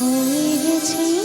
হয়ে গেছি।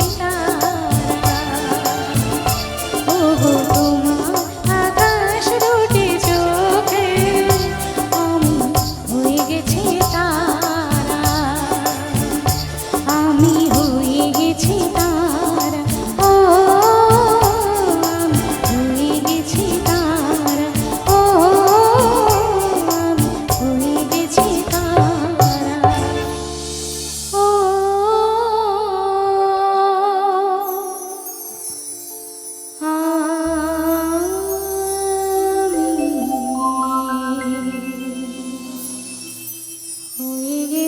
নিশা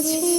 পেয়েছি